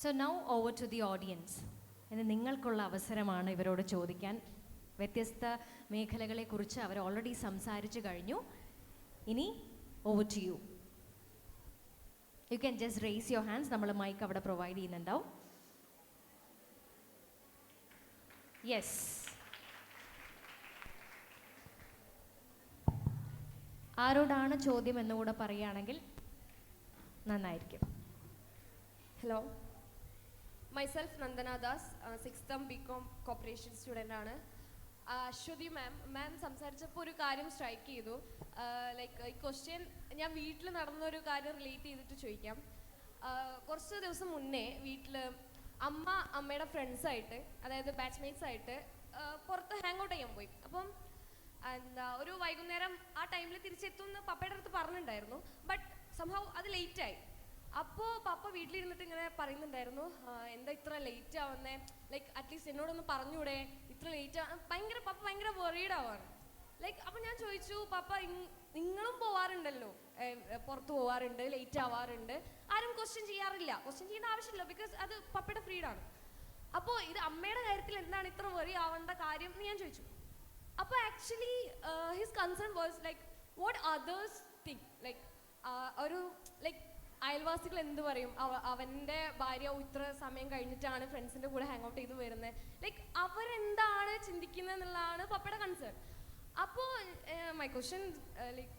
So now over to the audience ഇന്ന് നിങ്ങൾക്കുള്ള അവസരമാണ് ഇവരോട് ചോദിക്കാൻ. വ്യത്യസ്ത മേഖലകളെക്കുറിച്ച് അവർ ഓൾറെഡി സംസാരിച്ചു കഴിഞ്ഞു. ഇനി over to you you can just raise your hands നമ്മൾ മൈക്ക് അവിടെ പ്രൊവൈഡ് ചെയ്യുന്നുണ്ടാവും. യെസ് ആരോടാണ് ചോദ്യം എന്നുകൂടെ പറയുകയാണെങ്കിൽ നന്നായിരിക്കും. Hello myself Nandana Das six term B com cooperation student ആണ്. അശ്വതി മാം മാം സംസാരിച്ചപ്പോൾ ഒരു കാര്യം സ്ട്രൈക്ക് ചെയ്തു. ലൈക്ക് ഈ ക്വസ്റ്റ്യൻ ഞാൻ വീട്ടിൽ നടന്നൊരു കാര്യം റിലേറ്റ് ചെയ്തിട്ട് ചോദിക്കാം. കുറച്ച് ദിവസം മുന്നേ വീട്ടിൽ അമ്മ അമ്മയുടെ ഫ്രണ്ട്സായിട്ട് അതായത് ബാച്ച്മേറ്റ്സ് ആയിട്ട് പുറത്ത് ഹാങ് ഔട്ട് ചെയ്യാൻ പോയി. അപ്പം എന്താ ഒരു വൈകുന്നേരം ആ ടൈമിൽ തിരിച്ചെത്തുമെന്ന് പപ്പയുടെ അടുത്ത് പറഞ്ഞിട്ടുണ്ടായിരുന്നു ബട്ട് സംഭവം അത് ലേറ്റായി അപ്പോൾ പപ്പ വീട്ടിലിരുന്നിട്ട് ഇങ്ങനെ പറയുന്നുണ്ടായിരുന്നു എന്താ ഇത്ര ലേറ്റ് ആവുന്നേ? ലൈക് അറ്റ്ലീസ്റ്റ് എന്നോടൊന്ന് പറഞ്ഞൂടെ? ഇത്ര ലേറ്റ് ആ ഭയങ്കര പപ്പ ഭയങ്കര വെറീഡ് ആവാണ്. ലൈക്ക് അപ്പം ഞാൻ ചോദിച്ചു പപ്പ നിങ്ങളും പോവാറുണ്ടല്ലോ? പുറത്ത് പോവാറുണ്ട് ലേറ്റ് ആവാറുണ്ട്? ആരും ക്വസ്റ്റ്യൻ ചെയ്യാറില്ല. ക്വസ്റ്റ്യൻ ചെയ്യേണ്ട ആവശ്യമില്ല ബിക്കോസ് അത് പപ്പയുടെ ഫ്രീഡാണ് അപ്പോൾ ഇത് അമ്മയുടെ കാര്യത്തിൽ എന്താണ് ഇത്ര വെറി ആവേണ്ട കാര്യം എന്ന് ഞാൻ ചോദിച്ചു. അപ്പോൾ actually his concern was like what others think like ഒരു ലൈക്ക് അയൽവാസികൾ എന്ത് പറയും? അവ- അവന്റെ ഭാര്യ ഇത്ര സമയം കഴിഞ്ഞിട്ടാണ് ഫ്രണ്ട്സിന്റെ കൂടെ ഹാങ് ഔട്ട് ചെയ്ത് വരുന്നത് ലൈക്ക് അവരെന്താണ് ചിന്തിക്കുന്നത് എന്നുള്ളതാണ് പപ്പയുടെ കൺസേൺ അപ്പോൾ മൈ ക്വസ്റ്റ്യൻ ലൈക്ക്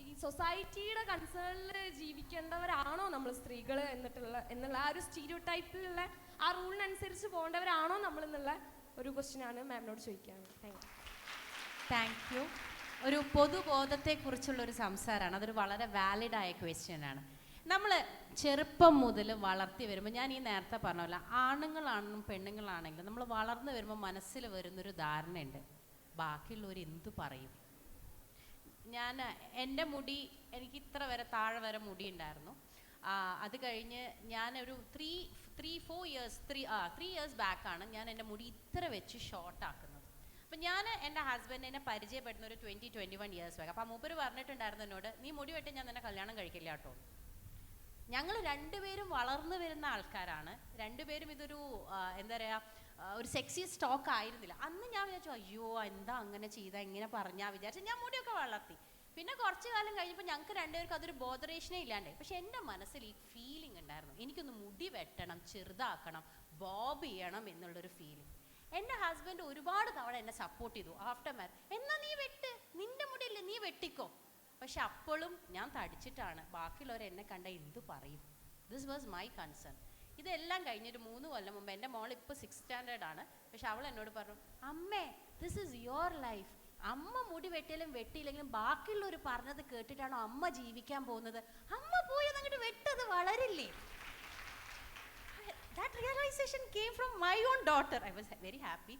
ഈ സൊസൈറ്റിയുടെ കൺസേണിൽ ജീവിക്കേണ്ടവരാണോ നമ്മൾ സ്ത്രീകൾ എന്നിട്ടുള്ള എന്നുള്ള ആ ഒരു സ്റ്റീരിയോ ടൈപ്പിലുള്ള ആ റൂളിനനുസരിച്ച് പോകേണ്ടവരാണോ നമ്മൾ എന്നുള്ള ഒരു ക്വസ്റ്റ്യൻ ആണ് മാമിനോട് ചോദിക്കുകയാണ് താങ്ക് യു താങ്ക് യു ഒരു പൊതുബോധത്തെക്കുറിച്ചുള്ള ഒരു സംസാരമാണ് അതൊരു വളരെ വാലിഡ് ആയ ക്വസ്റ്റ്യൻ ആണ്. നമ്മൾ ചെറുപ്പം മുതൽ വളർത്തി വരുമ്പോൾ ഞാൻ ഈ നേരത്തെ പറഞ്ഞ ആണുങ്ങളാണെങ്കിലും പെണ്ണുങ്ങളാണെങ്കിലും നമ്മൾ വളർന്നു വരുമ്പോൾ മനസ്സിൽ വരുന്നൊരു ധാരണയുണ്ട്. ബാക്കിയുള്ളവർ എന്ത് പറയും? ഞാൻ എന്റെ മുടി എനിക്ക് ഇത്ര വരെ താഴെ വരെ മുടി ഉണ്ടായിരുന്നു. അത് കഴിഞ്ഞ് ഞാനൊരു three three four years three ആ ത്രീ ഇയേഴ്സ് ബാക്കാണ് ഞാൻ എന്റെ മുടി ഇത്ര വെച്ച് ഷോർട്ട് ആക്കുന്നത്. അപ്പം ഞാൻ എന്റെ ഹസ്ബൻഡിനെ പരിചയപ്പെടുന്ന ഒരു twenty twenty one years back അപ്പം മൂപ്പര് പറഞ്ഞിട്ടുണ്ടായിരുന്നു എന്നോട് നീ മുടി വെട്ടി ഞാൻ നിന്നെ കല്യാണം കഴിക്കില്ല കേട്ടോ ഞങ്ങൾ രണ്ടുപേരും വളർന്നു വരുന്ന ആൾക്കാരാണ്. രണ്ടുപേരും ഇതൊരു എന്താ പറയുക ഒരു സെക്സി സ്റ്റോക്ക് ആയിരുന്നില്ല. അന്ന് ഞാൻ വിചാരിച്ചു അയ്യോ എന്താ അങ്ങനെ ചെയ്ത ഇങ്ങനെ പറഞ്ഞാൽ വിചാരിച്ചു ഞാൻ മുടിയൊക്കെ വളർത്തി. പിന്നെ കുറച്ച് കാലം കഴിഞ്ഞപ്പോൾ ഞങ്ങൾക്ക് രണ്ടുപേർക്കും അതൊരു ബോധറേഷനേ ഇല്ലാണ്ട് പക്ഷെ എന്റെ മനസ്സിൽ ഈ ഫീലിംഗ് ഉണ്ടായിരുന്നു. എനിക്കൊന്ന് മുടി വെട്ടണം ചെറുതാക്കണം ബോബ് ചെയ്യണം എന്നുള്ളൊരു ഫീലിംഗ് എന്റെ ഹസ്ബൻഡ് ഒരുപാട് തവണ എന്നെ സപ്പോർട്ട് ചെയ്തു ആഫ്റ്റർ മാരേജ് എന്നാ നീ വെട്ട്? നിന്റെ മുടിയല്ലേ നീ വെട്ടിക്കോ? പക്ഷെ അപ്പോഴും ഞാൻ തടിച്ചിട്ടാണ്. ബാക്കിയുള്ളവർ എന്നെ കണ്ട എന്ത് പറയും? ദിസ് വാസ് മൈ കൺസേൺ ഇതെല്ലാം കഴിഞ്ഞൊരു മൂന്ന് കൊല്ലം മുമ്പ് എന്റെ മോൾ ഇപ്പോൾ സിക്സ് സ്റ്റാൻഡേർഡ് ആണ്. പക്ഷെ അവൾ എന്നോട് പറഞ്ഞു അമ്മേ ദിസ് ഈസ് യുവർ ലൈഫ് അമ്മ മുടി വെട്ടിയാലും വെട്ടിയില്ലെങ്കിലും ബാക്കിയുള്ളവർ പറഞ്ഞത് കേട്ടിട്ടാണോ അമ്മ ജീവിക്കാൻ പോകുന്നത്? അമ്മ പോയി അങ്ങോട്ട് വെട്ടത് വളരില്ലേ? That realisation came from my own daughter I was very happy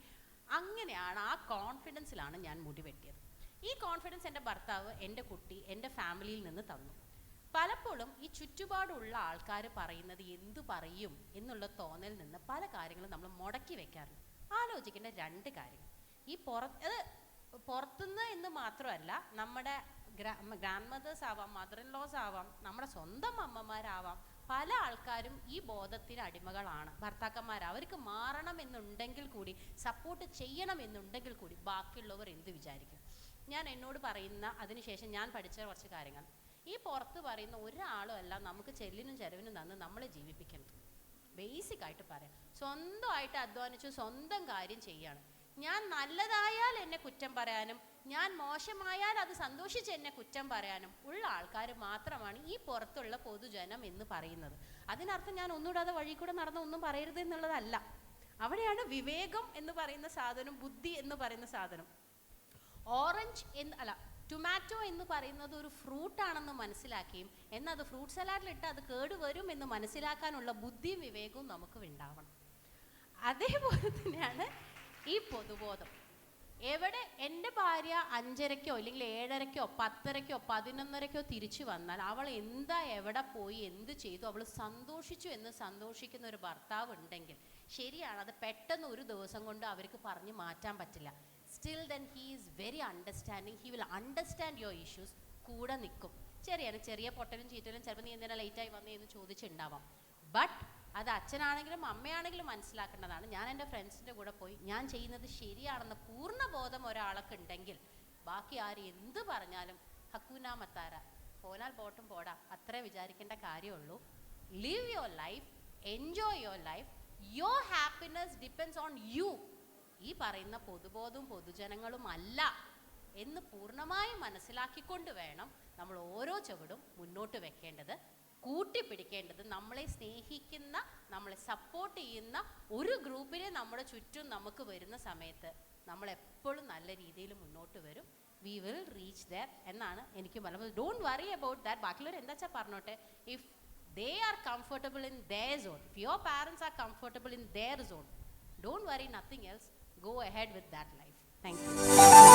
അങ്ങനെയാണ് ആ കോൺഫിഡൻസിലാണ് ഞാൻ മുടി വെട്ടിയത് ഈ കോൺഫിഡൻസ് എന്റെ ഭർത്താവ് എന്റെ കുട്ടി എന്റെ ഫാമിലിയിൽ നിന്ന് തന്നു. പലപ്പോഴും ഈ ചുറ്റുപാടുള്ള ആൾക്കാർ പറയുന്നത് എന്തു പറയും എന്നുള്ള തോന്നൽ നിന്ന് പല കാര്യങ്ങളും നമ്മൾ മുടക്കി വെക്കാറുണ്ട് ആലോചിക്കേണ്ട രണ്ട് കാര്യങ്ങൾ. ഈ പുറത്ത് പുറത്തുനിന്ന് എന്ന് മാത്രമല്ല നമ്മുടെ ഗ്രാൻഡ് മദേഴ്സ് ആവാം മദർ ഇൻ ലോസ് ആവാം നമ്മുടെ സ്വന്തം അമ്മമാരാവാം പല ആൾക്കാരും ഈ ബോധത്തിന് അടിമകളാണ്. ഭർത്താക്കന്മാർ അവർക്ക് മാറണമെന്നുണ്ടെങ്കിൽ കൂടി സപ്പോർട്ട് ചെയ്യണമെന്നുണ്ടെങ്കിൽ കൂടി ബാക്കിയുള്ളവർ എന്ത് വിചാരിക്കും? ഞാൻ എന്നോട് പറയുന്ന അതിനുശേഷം ഞാൻ പഠിച്ച കുറച്ച് കാര്യങ്ങൾ. ഈ പുറത്ത് പറയുന്ന ഒരാളും അല്ല നമുക്ക് ചെല്ലിനും ചെലവിനും തന്ന് നമ്മളെ ജീവിപ്പിക്കുന്നത്. ബേസിക് ആയിട്ട് പറയാം. സ്വന്തമായിട്ട് അധ്വാനിച്ച് സ്വന്തം കാര്യം ചെയ്യാണ്. ഞാൻ നല്ലതായാൽ എന്നെ കുറ്റം പറയാനും ഞാൻ മോശമായാൽ അത് സന്തോഷിച്ച് എന്നെ കുറ്റം പറയാനും ഉള്ള ആൾക്കാർ മാത്രമാണ് ഈ പുറത്തുള്ള പൊതുജനം എന്ന് പറയുന്നത്. അതിനർത്ഥം ഞാൻ ഒന്നുകൂടാതെ വഴി കൂടെ നടന്ന ഒന്നും പറയരുത് എന്നുള്ളതല്ല. അവിടെയാണ് വിവേകം എന്ന് പറയുന്ന സാധനം ബുദ്ധി എന്ന് പറയുന്ന സാധനം. ഓറഞ്ച് എന്ന് അല്ല ടൊമാറ്റോ എന്ന് പറയുന്നത് ഒരു ഫ്രൂട്ട് ആണെന്ന് മനസ്സിലാക്കുകയും എന്നാൽ അത് ഫ്രൂട്ട് സലാഡിലിട്ട് അത് കേടുവരും എന്ന് മനസ്സിലാക്കാനുള്ള ബുദ്ധിയും വിവേകവും നമുക്ക് ഉണ്ടാവണം. അതേപോലെ തന്നെയാണ് ഈ പൊതുബോധം. എവിടെ എന്റെ ഭാര്യ അഞ്ചരയ്ക്കോ അല്ലെങ്കിൽ ഏഴരയ്ക്കോ പത്തരയ്ക്കോ പതിനൊന്നരയ്ക്കോ തിരിച്ചു വന്നാൽ അവൾ എന്താ എവിടെ പോയി എന്ത് ചെയ്തു അവൾ സന്തോഷിച്ചു എന്ന് സന്തോഷിക്കുന്ന ഒരു ഭർത്താവ് ഉണ്ടെങ്കിൽ ശരിയാണ് അത് പെട്ടെന്ന് ഒരു ദിവസം കൊണ്ട് അവർക്ക് പറഞ്ഞ് മാറ്റാൻ പറ്റില്ല. Still then he is very understanding he will understand your issues കൂടെ നിൽക്കും. ചെറിയ പൊട്ടലും ചീറ്റലും ചിലപ്പോൾ നീ എന്തിനാ ലേറ്റായി വന്നേ എന്ന് ചോദിച്ചിട്ടുണ്ടാവാം. ബട്ട് അത് അച്ഛനാണെങ്കിലും അമ്മയാണെങ്കിലും മനസ്സിലാക്കേണ്ടതാണ്. ഞാൻ എന്റെ ഫ്രണ്ട്സിന്റെ കൂടെ പോയി ഞാൻ ചെയ്യുന്നത് ശരിയാണെന്ന് പൂർണ ബോധം ഒരാൾക്ക് ഉണ്ടെങ്കിൽ ബാക്കി ആര് എന്ത് പറഞ്ഞാലും ഹക്കൂന മത്താര പോനാൽ പോട്ടും പോടാ അത്രേ വിചാരിക്കേണ്ട കാര്യമുള്ളൂ. Live your life enjoy your life your happiness depends on you ഈ പറയുന്ന പൊതുബോധവും പൊതുജനങ്ങളും അല്ല എന്ന് പൂർണമായും മനസ്സിലാക്കിക്കൊണ്ട് വേണം നമ്മൾ ഓരോ ചുവടും മുന്നോട്ട് വെക്കേണ്ടത്. കൂട്ടിപ്പിടിക്കേണ്ടത് നമ്മളെ സ്നേഹിക്കുന്ന നമ്മളെ സപ്പോർട്ട് ചെയ്യുന്ന ഒരു ഗ്രൂപ്പിനെ നമ്മുടെ ചുറ്റും നമുക്ക് വരുന്ന സമയത്ത് നമ്മൾ എപ്പോഴും നല്ല രീതിയിൽ മുന്നോട്ട് വരും. വി വിൽ റീച്ച് ദർ എന്നാണ് എനിക്ക് പറയുന്നത് ഡോണ്ട് വറി അബൌട്ട് ദാറ്റ് ബാക്കിയുള്ളവർ എന്താ വെച്ചാൽ പറഞ്ഞോട്ടെ? If they are comfortable in their zone if your parents are comfortable in their zone don't worry nothing else go ahead with that life thank you